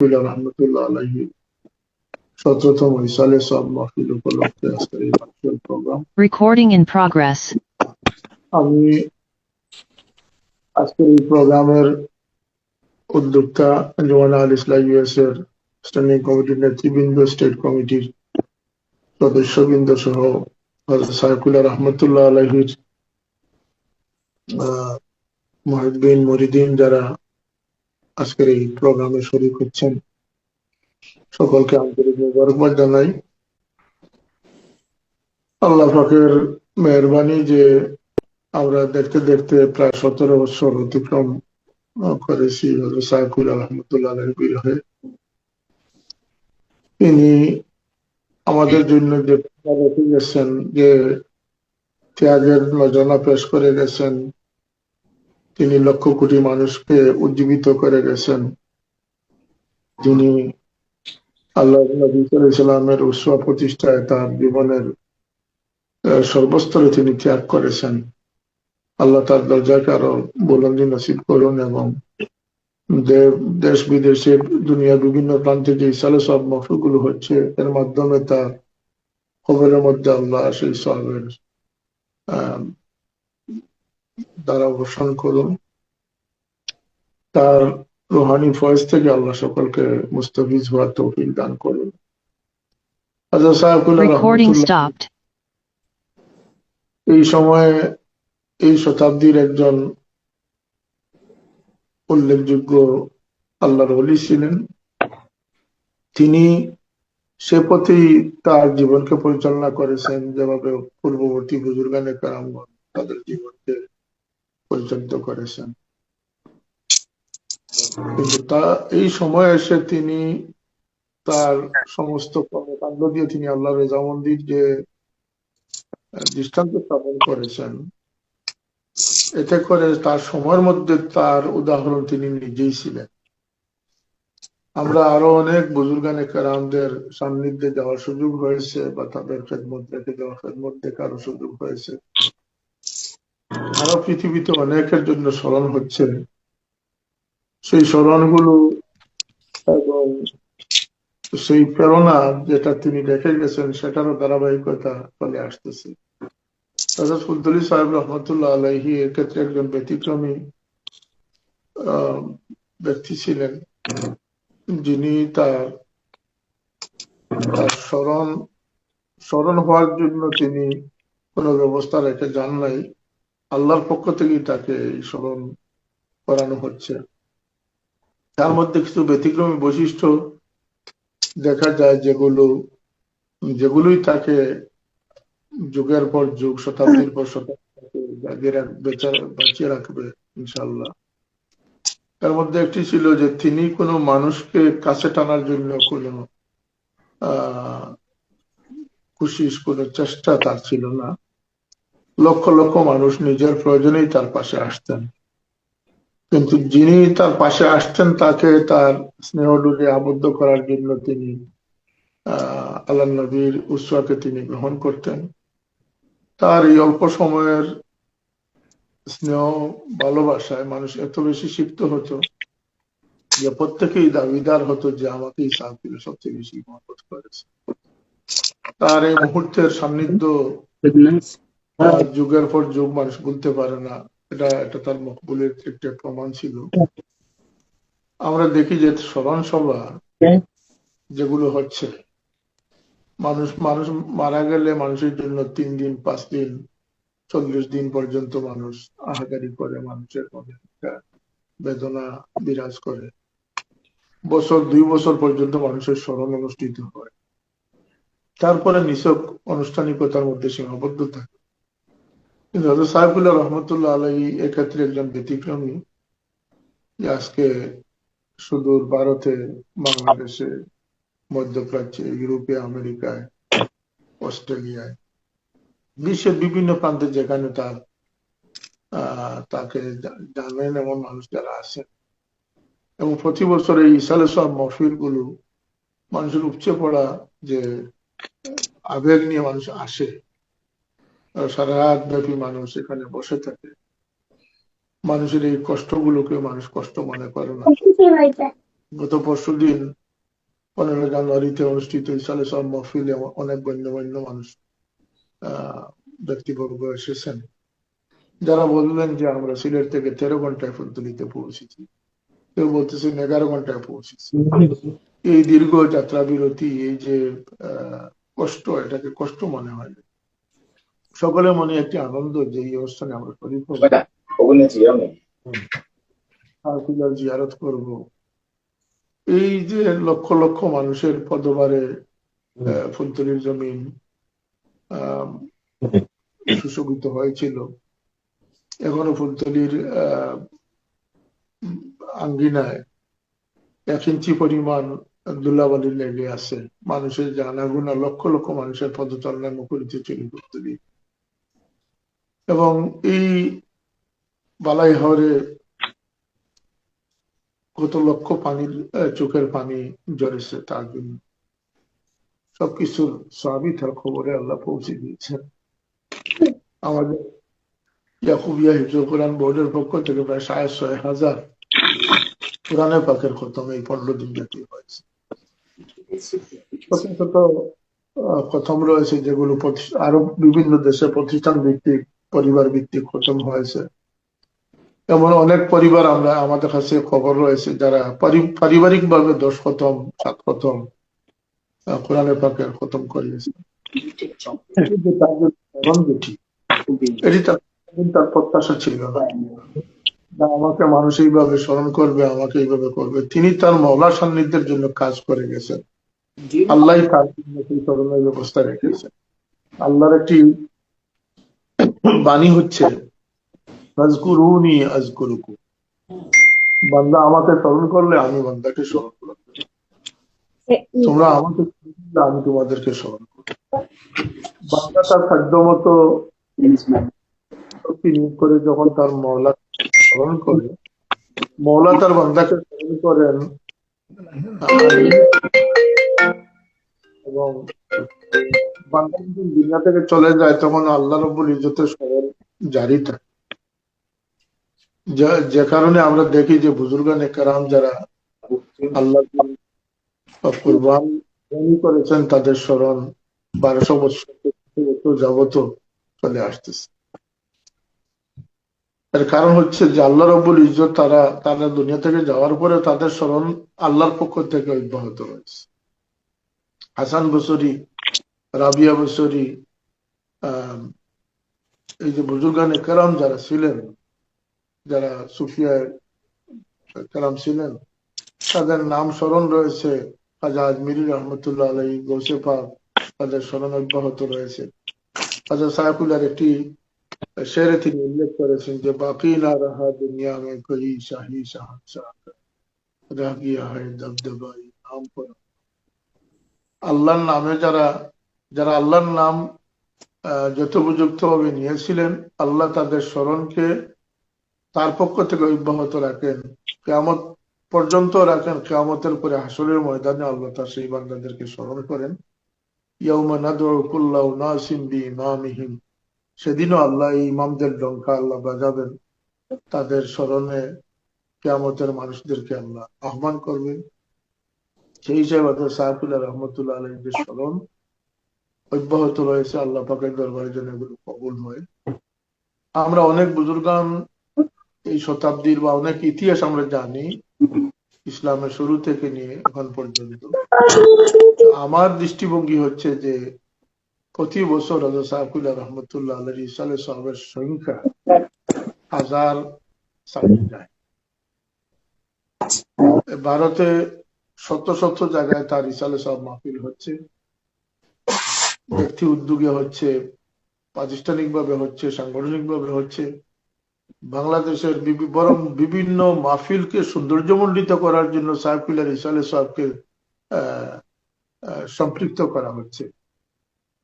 সাহেবুল্লাহ রহমতুল্লাহ আলহী সতেরোতম ইসালে সব মাহফিল উপলক্ষে আজকের এই virtual program Recording in progress. আমি আজকের এই প্রোগ্রামের উদ্যোক্তা জওয়ান আল ইসলাম ইউএস এর স্ট্যান্ডিং কমিটির নেতৃবৃন্দ স্টেট কমিটির সদস্যবৃন্দ সহ হযরত সাইফুল্লাহ রহমতুল্লাহ আলহির মহিদিন মরিদিন যারা আজকের এই প্রোগ্রামে শরীক হচ্ছেন সকলকে আন্তরিক মোবারকবাদ জানাই। আল্লাহ পাকের মেহরবানি যে আমরা দেখতে দেখতে প্রায় সতেরো বছর অতিক্রম করেছি সাইফুল রহমতুল্লাহ বিরহে তিনি আমাদের জন্য যে গেছেন, যে ত্যাগের নজনা পেশ করে গেছেন তিনি লক্ষ কোটি মানুষকে উজ্জীবিত করে গেছেন। যিনি আল্লাহ নবী সাল্লামের প্রতিষ্ঠায় তার জীবনের সর্বস্তরে তিনি ত্যাগ করেছেন। আল্লাহ তার দরজাকে আরও বুলন্দি নসিব করুন এবং দেশ বিদেশে দুনিয়ার বিভিন্ন প্রান্তে যে ইসালে সব মফলগুলো হচ্ছে এর মাধ্যমে তার খবরের মধ্যে আল্লাহ সেই সবের আহ, দ্বারা বর্ষণ করুন। তার রুহানি ফয়েজ থেকে আল্লাহ সকলকে মুস্তাফিজ হওয়ার তৌফিক দান করুন. এই সময়ে এই শতাব্দীর একজন উল্লেখযোগ্য আল্লাহর ওলি ছিলেন। তিনি সে পথেই তার জীবনকে পরিচালনা করেছেন যেভাবে পূর্ববর্তী বুজুর্গানে কারামগণ তাদের জীবনকে পরিচালিত করেছেন। কিন্তু তা, এই সময় এসে তিনি তার সমস্ত কর্মকাণ্ড দিয়ে তিনি আল্লাহ রেজামন্দির যে দৃষ্টান্ত স্থাপন করেছেন, এতে করে তার সময়ের মধ্যে তার উদাহরণ তিনি নিজেই ছিলেন। আমরা আরও অনেক বুজুর্গানে কারামদের সান্নিধ্যে যাওয়ার সুযোগ হয়েছে বা তাদের খেদমত রেখে যাওয়ার খেদমত দেখারও সুযোগ হয়েছে। আরও পৃথিবীতে অনেকের জন্য স্মরণ হচ্ছে। সেই স্মরণগুলো এবং সেই প্রেরণা যেটা তিনি রেখে গেছেন, সেটারও ধারাবাহিকতা ফলে আসতেছে। হযরত ফুলতলি সাহেব রহমতুল্লাহ আলাইহি এর ক্ষেত্রে একজন ব্যতিক্রমী ব্যক্তি ছিলেন। যিনি তার তার স্মরণ স্মরণ হওয়ার জন্য তিনি কোনো ব্যবস্থা রেখে যান নাই। আল্লাহর পক্ষ থেকেই তাকে স্মরণ করানো হচ্ছে। তার মধ্যে কিছু ব্যতিক্রমী বৈশিষ্ট্য দেখা যায়, যেগুলো, যেগুলোই তাকে যুগের পর যুগ, শতাব্দীর পর শতাব্দী বাঁচিয়ে রাখবে ইনশাল্লাহ তার মধ্যে একটি ছিল যে, তিনি কোনো মানুষকে কাছে টানার জন্য কোনো, আহ কোনো চেষ্টা তার ছিল না। লক্ষ লক্ষ মানুষ নিজের প্রয়োজনেই তার পাশে আসতেন। কিন্তু যিনি তার পাশে আসতেন, তাকে তার স্নেহডুলে আবদ্ধ করার জন্য তিনি, আহ, আল্লাহ নবীর উৎসাহকে তিনি গ্রহণ করতেন। তার এই অল্প সময়ের স্নেহ, ভালোবাসায় মানুষ এত বেশি সিক্ত হতো যে প্রত্যেকেই দাবিদার হতো যে আমাকেই সাহায্য সবচেয়ে বেশি মহব্বত করেছে। তার এই মুহূর্তের সান্নিধ্য যুগের পর যুগ মানুষ বলতে পারে না। এটা এটা তার মকবুলের একটা প্রমাণ ছিল। আমরা দেখি যে স্মরণ সভা যেগুলো হচ্ছে মানুষ মানুষ মারা গেলে মানুষের জন্য তিন দিন পাঁচ দিন চল্লিশ দিন পর্যন্ত মানুষ আহাকারি করে মানুষের মনে একটা বেদনা বিরাজ করে। বছর দুই বছর পর্যন্ত মানুষের স্মরণ অনুষ্ঠিত হয়। তারপরে নিছক আনুষ্ঠানিকতার মধ্যে সীমাবদ্ধ থাকে। কিন্তু হযরত সাইফুল্লাহ রহমতুল্লাহ আলাই এক্ষেত্রে একজন ব্যতিক্রমী আজকে সুদূর ভারতে, বাংলাদেশে, মধ্যপ্রাচ্যে, ইউরোপে, আমেরিকায়, অস্ট্রেলিয়ায়, বিশ্বের বিভিন্ন প্রান্তে যেখানে তার তাকে জানেন এমন মানুষ যারা আছেন। এবং প্রতি বছর এই ইসালে সব মহফিল মানুষের উপচে পড়া যে আবেগ নিয়ে মানুষ আসে সারা রাত ব্যাপী মানুষ এখানে বসে থাকে। মানুষের এই কষ্টগুলোকে মানুষ কষ্ট মনে করে না। গত পরশু দিন পনেরো জানুয়ারিতে অনুষ্ঠিত ইসালে সব মহফিলে অনেক গণ্যমান্য মানুষ ব্যক্তিবর্গ এসেছেন। যারা বললেন যে আমরা সিলেট থেকে তেরো ঘন্টায় ফুলতলিতে পৌঁছেছি, কেউ বলতেছেন এগারো ঘন্টায় পৌঁছেছি। এই দীর্ঘ যাত্রা বিরতি এই যে কষ্ট, এটাকে কষ্ট মনে হয়। সকলের মনে একটি আনন্দ যে এই অবস্থানে আমরা শরীর জিয়ারত করব। এই যে লক্ষ লক্ষ মানুষের পদবারে ফুলতলির জমিন সুশোভিত হয়েছিল। এখনও ফুলতলির আহ, আঙ্গিনায় এক ইঞ্চি পরিমাণ ধুলাবালি লেগে আছে। মানুষের জানাগুনা লক্ষ লক্ষ মানুষের পদচালনায় মুখরিত ছিল ফুলতলি। এবং এই বালাই হাওরে কত লক্ষ পানির চোখের পানি ঝরেছে তার জন্য সবকিছুর সবই তার খবরে আল্লাহ পৌঁছে দিয়েছেন। আমাদের ইয়াকুবিয়া হিফজুল কোরআন বোর্ডের পক্ষ থেকে প্রায় সাড়ে ছয় হাজার কোরআনে পাকের খতম এই পনেরো দিন জাতীয় হয়েছে। খতম রয়েছে যেগুলো আরও বিভিন্ন দেশে প্রতিষ্ঠান ভিত্তিক পরিবার ভিত্তিক খতম হয়েছে। এমন অনেক পরিবার আমরা আমাদের কাছে খবর রয়েছে যারা পারিবারিক ভাবে দশ খতম সাত খতম আহ, কোরআনে পাকের খতম করিয়েছে। এটি তার প্রত্যাশা ছিল। না আমাকে মানুষ এইভাবে স্মরণ করবে আমাকে এইভাবে করবে। তিনি তার মৌলা সান্নিধ্যের জন্য কাজ করে গেছেন। আল্লাহ তার জন্য সেই স্মরণের ব্যবস্থা রেখেছেন। আল্লাহর একটি বাণী হচ্ছে বান্দা আমাকে স্মরণ করলে আমি বান্দাকে স্মরণ করব তোমরা আমাকে আমি তোমাদেরকে স্মরণ করব বান্দা তার সাধ্য মতো করে যখন তার মৌলা স্মরণ করে মৌলা তার বান্দাকে স্মরণ করেন। এবং বান্দা যখন দুনিয়া থেকে চলে যায়, তখন আল্লাহ রব্বুল ইজ্জতের স্মরণ জারি থাকে। যে কারণে আমরা দেখি যে বুজুর্গান কারাম যারা আল্লাহ কুরবান করেছেন, তাদের স্মরণ বারোশো বছর যাবত চলে আসতেছে। এর কারণ হচ্ছে যে আল্লাহ রব্বুল ইজ্জত তারা তারা দুনিয়া থেকে যাওয়ার পরে তাদের স্মরণ আল্লাহর পক্ষ থেকে অব্যাহত রয়েছে। হাসান বসরি রাবিয়া বসরি আহ এই যে বুজুর্গান কেরাম যারা ছিলেন, যারা সুফিয়া কেরাম ছিলেন, তাদের নাম স্মরণ রয়েছে। খাজা আজমিরি রহমতুল্লাহ আলাই গৌসে তাদের স্মরণ অব্যাহত রয়েছে। খাজা সাহেবুল্লার একটি শেরে তিনি উল্লেখ করেছেন যে, বাকি না রাহা দুনিয়া মে কই শাহি রহ গিয়া হয় দবদবাই নাম পর আল্লাহর নামে যারা যারা আল্লাহর নাম আহ, যথোপযুক্ত ভাবে নিয়েছিলেন আল্লাহ তাদের স্মরণকে তার পক্ষ থেকে অব্যাহত রাখেন। কেয়ামত পর্যন্ত রাখেন কেয়ামতের পরে হাসরের ময়দানে আল্লাহ তার সেই বান্দাদেরকে স্মরণ করেন। সেদিনও আল্লাহ ইমামদের ডঙ্কা আল্লাহ বাজাবেন। তাদের স্মরণে কেয়ামতের মানুষদেরকে আল্লাহ আহ্বান করবেন। সেই হিসেবে সাহেবুল্লাহ রহমতুল্লাহ আলহ যে স্মরণ অব্যাহত রয়েছে আল্লাহ পাকের দরবারে যেন এগুলো কবুল হয়। আমরা অনেক বুজুর্গান এই শতাব্দীর বা অনেক ইতিহাস আমরা জানি ইসলামের শুরু থেকে নিয়ে এখন পর্যন্ত। আমার দৃষ্টিভঙ্গি হচ্ছে যে প্রতি বছর হজরত সাহেবুল্লাহ রহমতুল্লাহ আল্লাহ ইসালে সাহেবের সংখ্যা হাজার যায়। ভারতে শত শত জায়গায় তার ইসালে সাহেব মাহফিল হচ্ছে। ব্যক্তি উদ্যোগে হচ্ছে প্রাতিষ্ঠানিক ভাবে হচ্ছে সাংগঠনিক ভাবে হচ্ছে, বাংলাদেশের বরং বিভিন্ন মাহফিলকে সৌন্দর্যমণ্ডিত করার জন্য সাহেবুল্লাহ ইসালে সাহেবকে সম্পৃক্ত করা হচ্ছে।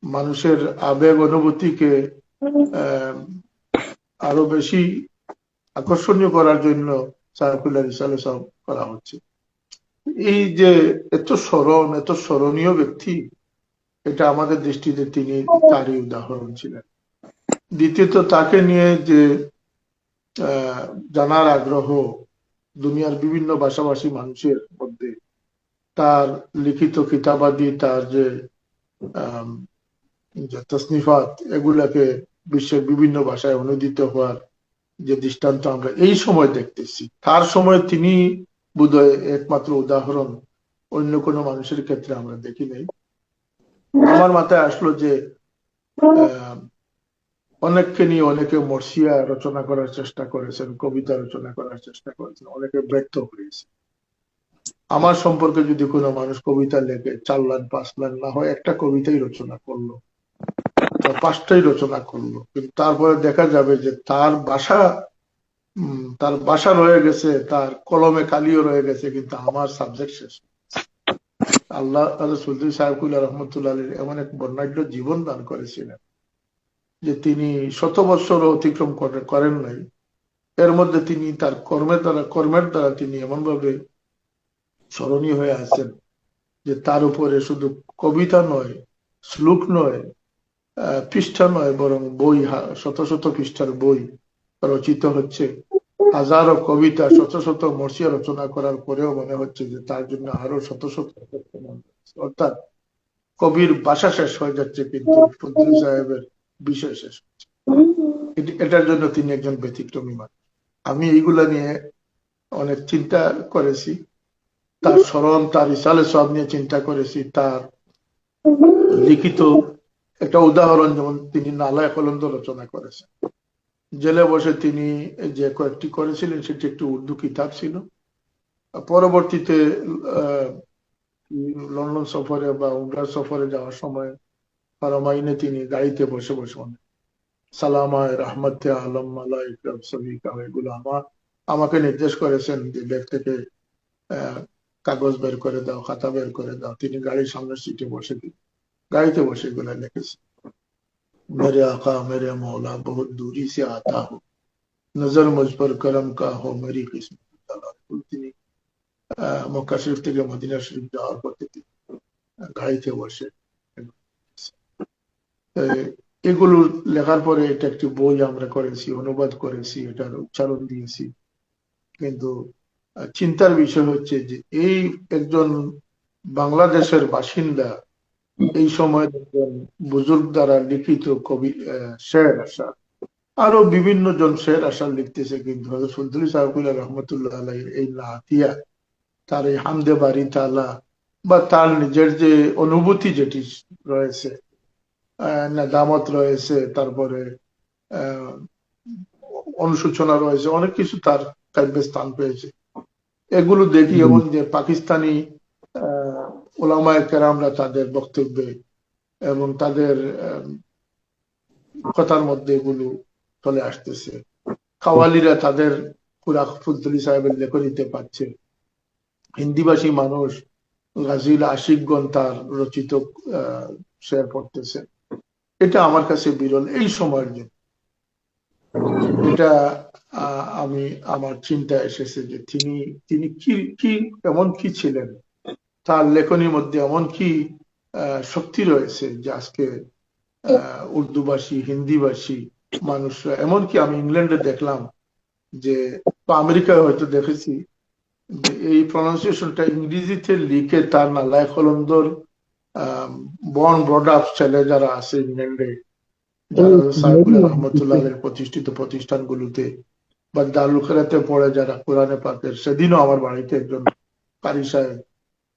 মানুষের আবেগ, অনুভূতিকে আরও বেশি আকর্ষণীয় করার জন্য সাইফুল্লাহ রিসালে সব করা হচ্ছে। এই যে এত স্মরণ, এত স্মরণীয় ব্যক্তি এটা আমাদের দৃষ্টিতে তিনি তারই উদাহরণ ছিলেন। দ্বিতীয়ত তাকে নিয়ে যে জানার আগ্রহ দুনিয়ার বিভিন্ন ভাষাভাষী মানুষের মধ্যে, তার লিখিত কিতাবাদি, তার যে তসনিফাত, এগুলাকে বিশ্বের বিভিন্ন ভাষায় অনুদিত হওয়ার যে দৃষ্টান্ত আমরা এই সময় দেখতেছি। তার সময় তিনি বোধহয় একমাত্র উদাহরণ অন্য কোনো মানুষের ক্ষেত্রে আমরা দেখি নাই। আমার মাথায় আসলো যে অনেককে নিয়ে অনেকে মর্সিয়া রচনা করার চেষ্টা করেছেন, কবিতা রচনা করার চেষ্টা করেছেন, অনেকে ব্যর্থ হয়েছে আমার সম্পর্কে যদি কোনো মানুষ কবিতা লেখে, চার লাইন, পাঁচ লাইন না হয়, একটা কবিতাই রচনা করল পাঁচটাই রচনা করল। কিন্তু তারপরে দেখা যাবে যে তার বাসা তার বাসা রয়ে গেছে, তার কলমে কালিও রয়ে গেছে, কিন্তু আমার সাবজেক্ট শেষ আল্লাহ আল্লাহ সুলতান সাহেবুল্লাহ রহমতুল্লাহ এমন এক বর্ণাঢ্য জীবন দান করেছিলেন যে তিনি শত বৎসর অতিক্রম করে- করেন নাই। এর মধ্যে তিনি তার কর্মের দ্বারা কর্মের দ্বারা তিনি এমন ভাবে স্মরণীয় হয়ে আছেন যে তার উপরে শুধু কবিতা নয়, শ্লোক নয় পৃষ্ঠা নয়, বরং বই শত শত পৃষ্ঠার বই রচিত হচ্ছে। হাজারো কবিতা শত শত মর্সিয়া রচনা করার পরেও মনে হচ্ছে যে তার জন্য আরও শত শত অর্থাৎ কবির বাসা শেষ হয়ে যাচ্ছে কিন্তু ফজলুল সাহেবের বিষয় শেষ হচ্ছে এটার জন্য তিনি একজন ব্যতিক্রমী মানুষ। আমি এইগুলা নিয়ে অনেক চিন্তা করেছি। তার স্মরণ, তার ইসালে সব নিয়ে চিন্তা করেছি। তার লিখিত একটা উদাহরণ যেমন তিনি নালায় কলন্দ রচনা করেছেন। জেলে বসে তিনি যে কয়েকটি করেছিলেন, সেটি একটি উর্দু কিতাব ছিল। পরবর্তীতে লন্ডন সফরে বা উমরা সফরে যাওয়ার সময় হারামাইনে তিনি গাড়িতে বসে বসে অনেক সালামায় রহমতে আলম সবিকা এগুলো আমার আমাকে নির্দেশ করেছেন যে ব্যাগ থেকে কাগজ বের করে দাও, খাতা বের করে দাও। তিনি গাড়ির সামনের সিটে বসে, গাড়িতে বসে এগুলো লিখেছেন। मेरे आका मेरे मौला बहुत दूरी से आता हो नजर मुझ पर करम का हो मेरी किस्मत তালা তিনি আহ, মক্কা শরীফ থেকে মদিনা শরীফ যাওয়ার পথে তিনি গাড়িতে বসে আহ, এগুলো লেখার পরে এটা একটি বই আমরা করেছি অনুবাদ করেছি এটার উচ্চারণ দিয়েছি কিন্তু আহ, চিন্তার বিষয় হচ্ছে যে এই একজন বাংলাদেশের বাসিন্দা এই সময় একজন বুজুর্গ দ্বারা লিখিত কবি শের আশা আরও বিভিন্ন জন শের আশা লিখতেছে কিন্তু হযরত সুলতানি সাহেবুল্লাহ রহমতুল্লাহ আলাইহির এই নাতিয়া তার এই হামদে বাড়ি তালা বা তার নিজের যে অনুভূতি যেটি রয়েছে আহ, নাদামত রয়েছে তারপরে আহ, অনুশোচনা রয়েছে অনেক কিছু তার কাব্যে স্থান পেয়েছে। এগুলো দেখি এবং যে পাকিস্তানি আহ, ওলামায়ে কেরামরা তাদের বক্তব্যে এবং তাদের কথার মধ্যে এগুলো চলে আসতেছে। কাওয়ালিরা তাদের পুরা ফুলতলি সাহেবের লেখনীতে পাচ্ছে। হিন্দিভাষী মানুষ গাজিল আশিকগণ তার রচিত শেয়ার পড়তেছে। এটা আমার কাছে বিরল এই সময়ের জন্য। এটা আমি, আমার চিন্তা এসেছে যে তিনি তিনি কি কি, এমন কি ছিলেন? তার লেখনীর মধ্যে এমন কি শক্তি রয়েছে যে আজকে উর্দুভাষী হিন্দিভাষী মানুষরা এমনকি আমি ইংল্যান্ডে দেখলাম যে আমেরিকায় হয়তো দেখেছি যে এই প্রনাউন্সিয়েশনটা ইংরেজিতে লিখে তার না নালায় কলন্দর বন ব্রড আপ ছেলে যারা আছে ইংল্যান্ডে যারা সাইফুল্লাহ রহমতুল্লাহ প্রতিষ্ঠিত প্রতিষ্ঠানগুলোতে বা দারুল পড়ে যারা কোরআনে পাকের সেদিনও আমার বাড়িতে একজন কারি সাহেব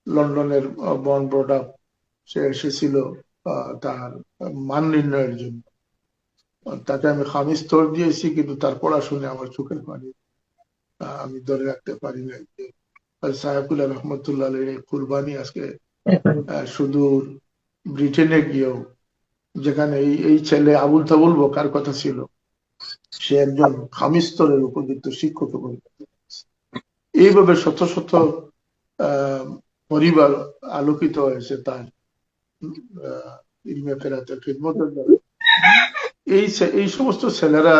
লন্ডনের বন ব্রড আপ সে এসেছিল তার মান নির্ণয়ের জন্য। তাকে আমি খামি স্তর দিয়েছি কিন্তু তার পড়াশুনে আমার চোখের পানি আমি ধরে রাখতে পারি না যে সাহেবুল্লাহ রহমতুল্লাহ এই কুরবানি আজকে সুদূর ব্রিটেনে গিয়েও যেখানে এই এই ছেলে আবুল তাবুল বোকার কথা ছিল সে একজন খামি স্তরের উপযুক্ত শিক্ষক এইভাবে শত শত আহ, পরিবার আলোকিত হয়েছে তার ইলমে খিদমতের দ্বারা। এই এই সমস্ত ছেলেরা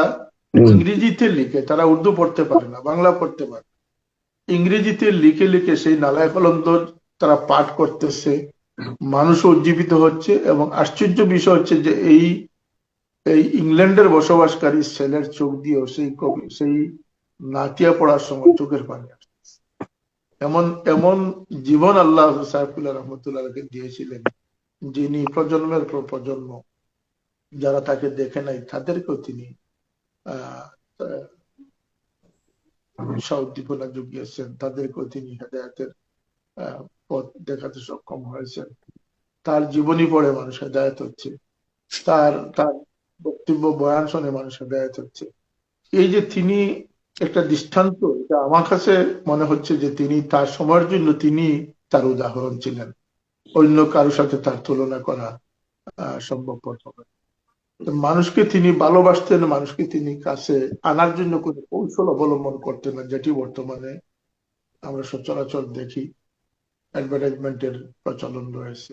ইংরেজিতে লিখে তারা উর্দু পড়তে পারে না বাংলা পড়তে পারে ইংরেজিতে লিখে লিখে সেই নালায় কলন্দর তারা পাঠ করতেছে মানুষ উজ্জীবিত হচ্ছে এবং আশ্চর্য বিষয় হচ্ছে যে এই এই ইংল্যান্ডের বসবাসকারী ছেলের চোখ দিয়েও সেই কবি সেই নাতিয়া পড়ার সময় চোখের পানি। এমন এমন জীবন আল্লাহ সাহেবুল্লাহ রহমতুল্লাহকে দিয়েছিলেন, যিনি প্রজন্মের পর প্রজন্ম, যারা তাকে দেখে নাই, তাদেরকেও তিনি উদ্দীপনা জুগিয়েছেন, তাদেরকেও তিনি হেদায়তের পথ দেখাতে সক্ষম হয়েছেন। তার জীবনী পড়ে মানুষ হেদায়ত হচ্ছে। তার তার বক্তব্য, বয়ান শুনে মানুষ হেদায়ত হচ্ছে। এই যে তিনি একটা দৃষ্টান্ত, এটা আমার কাছে মনে হচ্ছে যে তিনি তার সময়ের জন্য তিনি তার উদাহরণ ছিলেন। অন্য কারোর সাথে তার তুলনা করা সম্ভবপর হবে মানুষকে তিনি ভালোবাসতেন, মানুষকে তিনি কাছে আনার জন্য কোন কৌশল অবলম্বন করতেন না, যেটি বর্তমানে আমরা সচরাচর দেখি। অ্যাডভার্টাইজমেন্টের প্রচলন রয়েছে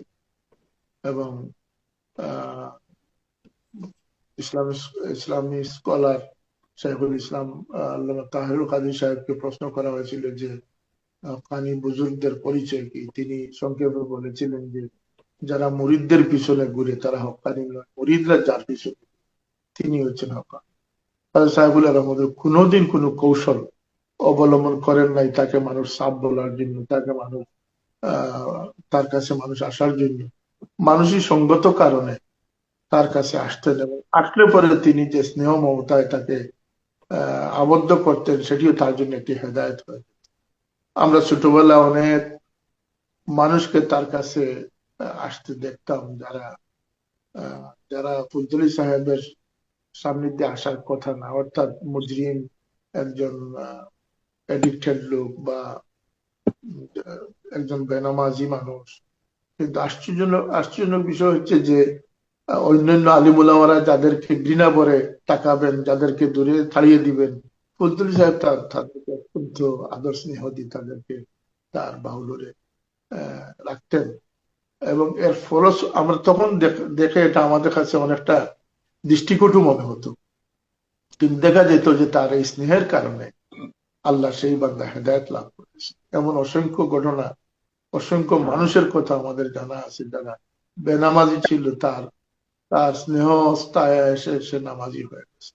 এবং ইসলাম, ইসলামী স্কলার সাহেবুল ইসলাম আল্লাহ তাহিরুল কাদির সাহেবকে প্রশ্ন করা হয়েছিল যে কানি বুজুর্গদের পরিচয় কি? তিনি সংক্ষেপে বলেছিলেন যে, যারা মুরিদদের পিছনে ঘুরে, তারা হকানি নয়। মুরিদরা যার পিছনে তিনি হচ্ছেন হকান। সাহেবুল্লাহ রহমদের কোনোদিন কোনো কৌশল অবলম্বন করেন নাই, তাকে মানুষ সাপ বলার জন্য, তাকে মানুষ তার কাছে মানুষ আসার জন্য। মানুষই সঙ্গত কারণে তার কাছে আসতেন এবং আসলে পরে তিনি যে স্নেহ মমতায় তাকে আবদ্ধ করতেন, সেটিও তার জন্য একটি হেদায়ত হয়ে আমরা ছোটবেলা অনেক মানুষকে তার কাছে আসতে দেখতাম, যারা যারা ফুলতলি সাহেবের সান্নিধ্যে আসার কথা না, অর্থাৎ মুজরিম একজন এডিক্টেড লোক বা একজন বেনামাজি মানুষ। কিন্তু আশ্চর্য আশ্চর্যজনক বিষয় হচ্ছে যে অন্যান্য আলিমুলামারা যাদেরকে ঘৃণা করে তাকাবেন, যাদেরকে দূরে ছাড়িয়ে দিবেন, ফুলতুলি সাহেব তার, তাদেরকে অত্যন্ত আদর স্নেহ দিয়ে তাদেরকে তার বাহুলরে রাখতেন। এবং এর ফলস আমরা তখন দেখে এটা আমাদের কাছে অনেকটা দৃষ্টিকটু মনে হতো। কিন্তু দেখা যেত যে তার এই স্নেহের কারণে আল্লাহ সেই বান্দা হেদায়ত লাভ করেছে। এমন অসংখ্য ঘটনা, অসংখ্য মানুষের কথা আমাদের জানা আছে, যারা বেনামাজি ছিল তার তার স্নেহ এসে সে নামাজি হয়ে গেছে।